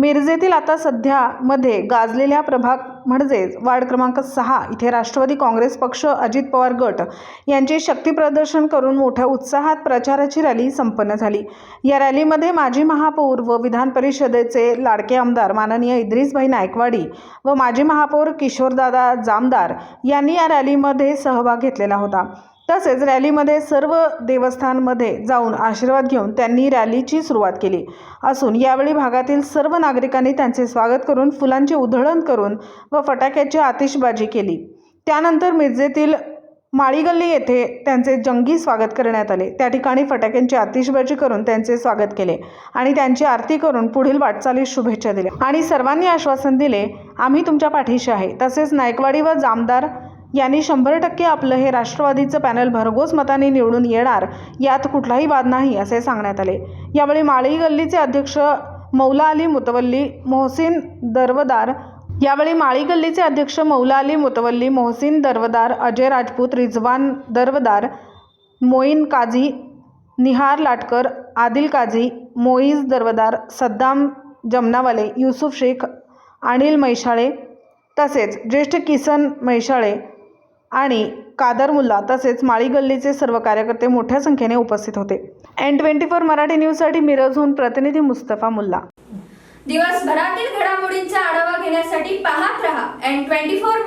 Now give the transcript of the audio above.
मिरजेतील आता सध्यामध्ये गाजलेल्या प्रभाग म्हणजेच वार्ड क्रमांक सहा इथे राष्ट्रवादी काँग्रेस पक्ष अजित पवार गट यांचे शक्तीप्रदर्शन करून मोठ्या उत्साहात प्रचाराची रॅली संपन्न झाली. या रॅलीमध्ये माजी महापौर व विधान परिषदेचे लाडके आमदार माननीय इद्रिसभाई नायकवाडी व माजी महापौर किशोरदादा जामदार यांनी या रॅलीमध्ये सहभाग घेतलेला होता. तसेच रॅलीमध्ये सर्व देवस्थानमध्ये जाऊन आशीर्वाद घेऊन त्यांनी रॅलीची सुरुवात केली. असून यावेळी भागातील सर्व नागरिकांनी त्यांचे स्वागत करून फुलांची उधळण करून व फटाक्याची आतिषबाजी केली. त्यानंतर मिरजेतील माळीगल्ली येथे त्यांचे जंगी स्वागत करण्यात आले. त्या ठिकाणी फटाक्यांची आतिषबाजी करून त्यांचे स्वागत केले आणि त्यांची आरती करून पुढील वाटचालीस शुभेच्छा दिल्या. आणि सर्वांनी आश्वासन दिले आम्ही तुमच्या पाठीशी आहे. तसेच नायकवाडी व जामदार यांनी शंभर टक्के आपलं हे राष्ट्रवादीचं पॅनल भरघोस मताने निवडून येणार यात कुठलाही वाद नाही असे सांगण्यात आले. यावेळी माळी गल्लीचे अध्यक्ष मौला अली मुतवल्ली मोहसिन दरवदार यावेळी माळी गल्लीचे अध्यक्ष मौला अली मुतवल्ली मोहसिन दरवदार अजय राजपूत रिजवान दरवदार मोईन काझी निहार लाटकर आदिल काझी मोईज दरवदार सद्दाम जमनावाले युसुफ शेख अनिल मैशाळे तसेच ज्येष्ठ किसन मैशाळे आणि कादर मुल्ला तसेच माळी गल्लीचे सर्व कार्यकर्ते मोठ्या संख्येने उपस्थित होते. एन ट्वेंटी फोर मराठी न्यूजसाठी मिरजहून प्रतिनिधी मुस्तफा मुल्ला. दिवसभरातील घडामोडींचा आढावा घेण्यासाठी पाहत रहा एन ट्वेंटी फोर